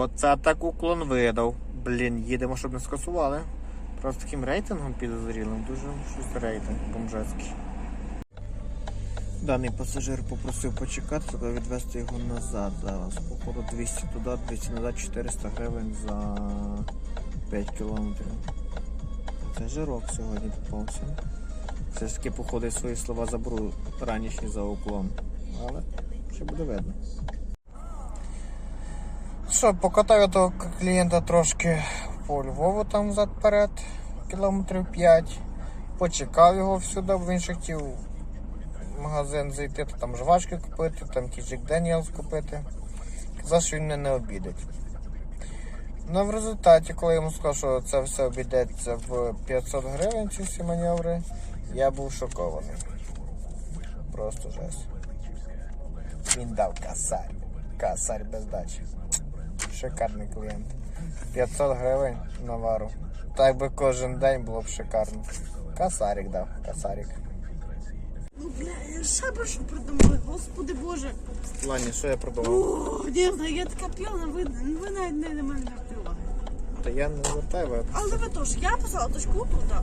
Оце так уклон видав. Блін, їдемо, щоб не скасували. Просто таким рейтингом підозрілим. Дуже щось рейтинг бомжецький. Даний пасажир попросив почекати, треба відвести його назад зараз. Походу 200 туди, 200 назад, 400 гривень за 5 кілометрів. Це жирок сьогодні попався. Все ж таки, походу, свої слова заберу ранішні за уклон. Але ще буде видно. Що, покатаю я того клієнта трошки по Львову там взад-перед, кілометрів 5. Почекав його всюди, бо він ще хотів в магазин зайти, то там жвачки купити, там ті Джек Деніелс купити. Казав, що він мене не обідить. Ну, в результаті, коли я йому сказав, що це все обійдеться в 500 гривень, ці всі маневри, я був шокований. Просто жесть. Він дав касарь. Касарь без дачі. Шикарний клієнт. 500 гривень на вару. Так би кожен день було б шикарно. Касарик дав, касарик. Ну, бля, я ще про що придумали, господи боже. Лані, що я продумав? О, не знаю, я така п'яна, ви, ви навіть не на мене не уваги. Та я не звертаю. ви- Але ви теж, я писала точку тут, так.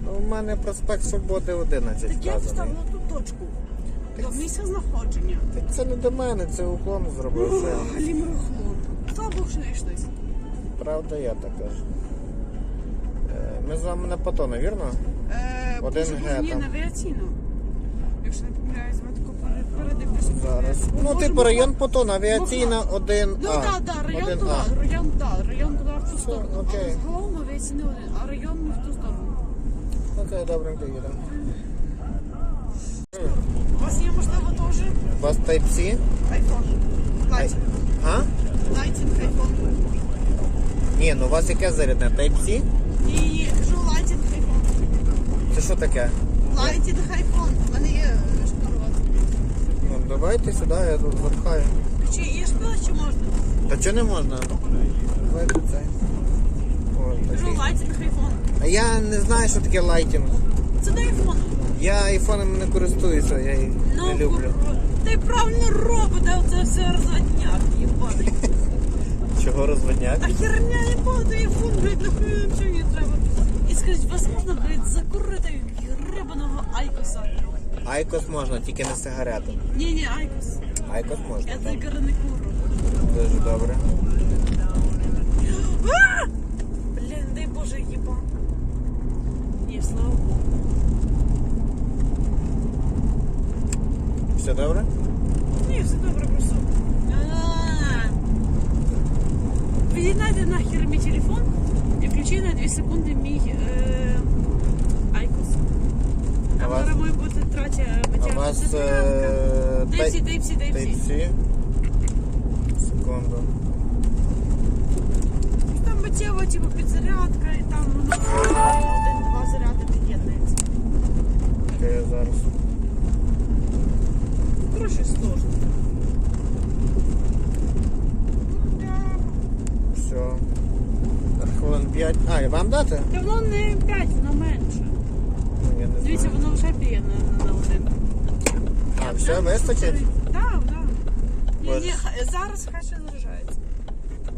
Ну, у мене проспект Свободи 11 Так я вказаний. поставила ту точку. До місця знаходження. Так це не до мене, це уклон зробив. Це Лімрохлон. Слава Богу, що не правда, я так кажу. Е, Ми з вами на Патона, вірно? Е, Один боже, Ні, на авіаційну. Якщо не помиляюсь, ми тако пере- передивлюся. Зараз. Ну, може, типу район Патона, авіаційна 1 Ну а так, так, район 1 туди, район туди, район туди в ту сторону. окей. Але загалом авіаційний один, а район в ту сторону. Окей, добренько їдемо. У вас є можливо теж У вас Type-C? айфон. Лайтінг. А? Лайтінг айфон. Ні, ну у вас яке зарядне? Type-C? І кажу лайтінг айфон. Це що таке? Лайтінг айфон. У мене є е, шнурок. Ну давайте сюди, я тут запхаю. Чи є шпила, чи можна? Та чого не можна? Давайте це. О, Кажу такий. лайтінг айфон. А я не знаю, що таке лайтінг. Це до айфону. Я айфоном не користуюся, я їх Ну, не люблю. Ти правильно робите, оце все розводняк. Чого розводняк? Та херня їбаний айфон, блядь, нахуй нічого не треба. І скажіть, вас можна, блядь, закурити грибаного айкоса? Айкос можна, тільки не сигарету. Ні, ні, айкос. Айкос можна. Я так. цигара не куру. Дуже добре. А! Блін, дай Боже, їба. Ні, слава Богу. Все добре? Ні, все добре, просто. А. Нахер мій телефон і включи на 2 секунди мій е, айкос. А зараз має бути третя А у вас е, Дейпсі, дейпсі? Секунду. Там миттєво, типу, підзарядка, і там воно один-два заряди під'єднується. Окей, я зараз. Коротше, сложно. Все. Хвилин 5. Вам дати? Та воно не 5, воно менше. Ну, я не Дивіться, знаю. воно вже б'є на, на один. А, все, вистачить? Так, так. Ні, ні, зараз хай ще заряджається.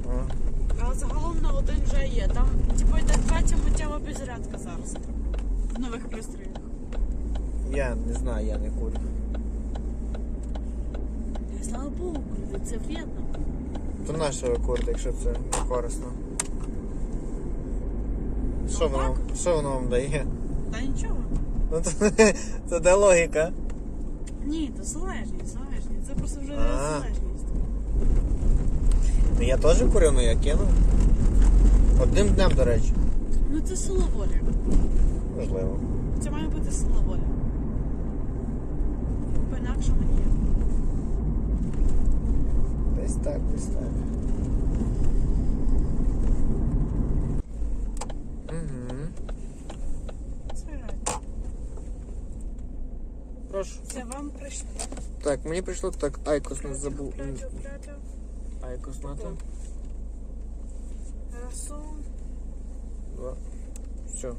А. А загалом на один вже є. Там, типу, йде третя миттєва підзарядка зараз. В нових пристроях. Я не знаю, я не курю. Слава Богу, це вредно. То на що ви курите, якщо це не корисно? Що воно, що воно вам дає? Та нічого. Ну то, це де логіка. Ні, то залежність, залежність. Це просто вже А. залежність. Ну я теж курю, ну я кинув. Одним днем, до речі. Ну це сила волі. Можливо. Це має бути сила волі. По-інакшому ні. Десь так, десь так. Угу. Це реально. Прошу. Це вам прийшло. Так, мені прийшло так, Айкос не забув. Айкос на то. Два. Все,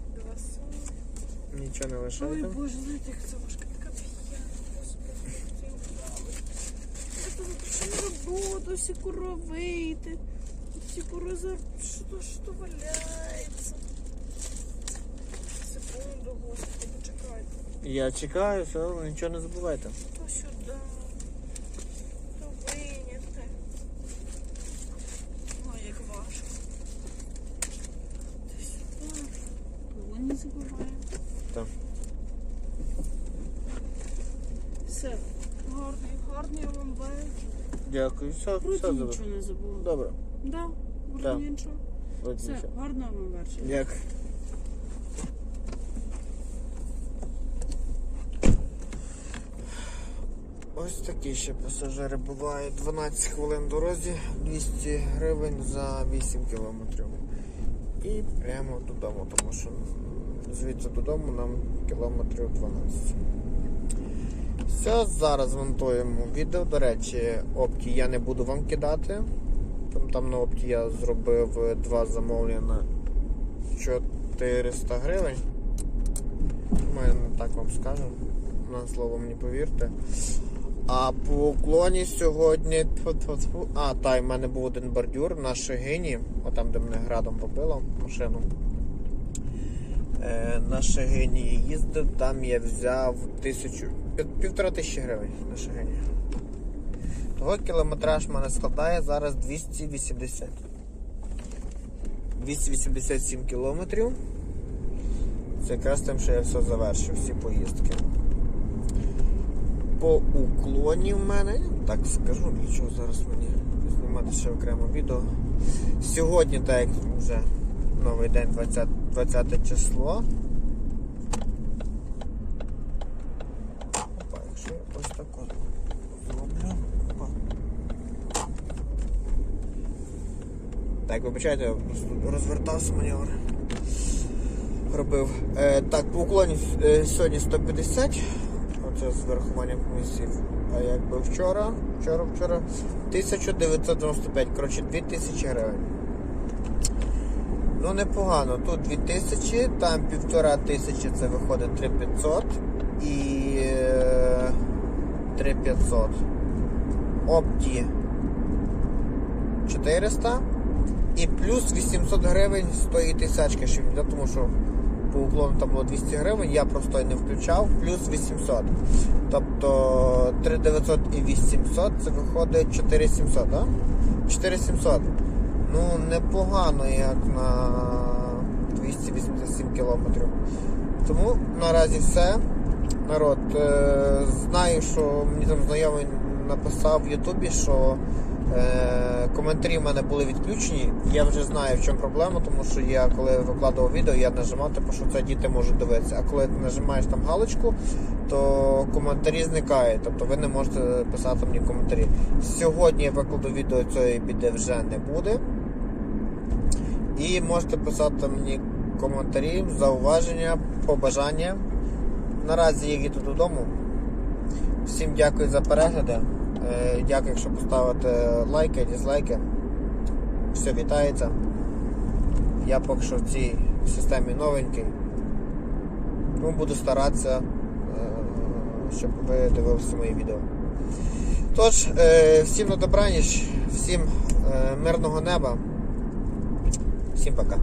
нічого не Ой, боже, знаєте, як це важка така п'яна. Роботу, всі кура вийти. Всі кура що, що валяється. Секунду, господи, почекайте. Я чекаю, все, нічого не забувайте. То сюди. То виняти. Ой, як важко. Ти сюди. Того не забуваємо. Так. Все. Гарний, гарний вам вечір. Дякую, все, Вроді все добре. нічого не забула. Добре. Да, вроді нічого. Вроді Все, нічого. гарного вам вечора. Дякую. Ось такі ще пасажири бувають. 12 хвилин в дорозі, 200 гривень за 8 кілометрів. І прямо додому, тому що звідси додому нам кілометрів 12. Все, зараз монтуємо відео. До речі, опті я не буду вам кидати. Там, там на опті я зробив два замовлення на 400 гривень. Ми так вам скажу. На слово мені повірте. А по уклоні сьогодні. А, та, в мене був один бордюр на Шигині, отам, де мене градом побило машину. Е, на Шигині я їздив, там я взяв тисячу, півтора тисячі гривень на Шигині. Того кілометраж в мене складає зараз 280. 287 кілометрів. Це якраз тим, що я все завершив, всі поїздки. По уклоні в мене, так скажу, для чого зараз мені знімати ще окремо відео. Сьогодні, так як вже новий день, 20, 20 число. Опа, якщо я ось так от зроблю. Опа. Так, вибачайте, я просто розвертався маневр. Робив. Е, так, по уклоні е, сьогодні 150. Оце з врахуванням комісії. А якби вчора, вчора, вчора 1995, коротше 2000 гривень. Ну непогано. Тут 2000, там півтора тисячі це виходить 3500 і е, 3500. Опті 400 і плюс 800 гривень з тої тисячки, що він тому що по уклону там було 200 гривень, я просто не включав, плюс 800. Тобто 3900 і 800 це виходить 4700, так? 4700. Ну, непогано, як на 287 кілометрів. Тому наразі все. Народ, е, знаю, що мені там знайомий написав в Ютубі, що е, коментарі в мене були відключені. Я вже знаю, в чому проблема, тому що я коли викладував відео, я нажимав, типу, що це діти можуть дивитися. А коли ти нажимаєш там галочку, то коментарі зникають. Тобто ви не можете писати мені коментарі. Сьогодні я викладу відео цієї біди вже не буде. І можете писати мені коментарі, зауваження, побажання. Наразі я їду додому. Всім дякую за перегляди. Е, Дякую, якщо поставите лайки, дізлайки. Все вітається. Я поки що в цій системі новенький. Тому буду старатися, е, щоб ви дивилися мої відео. Тож, е, всім на добраніч, всім мирного неба. Всім пока.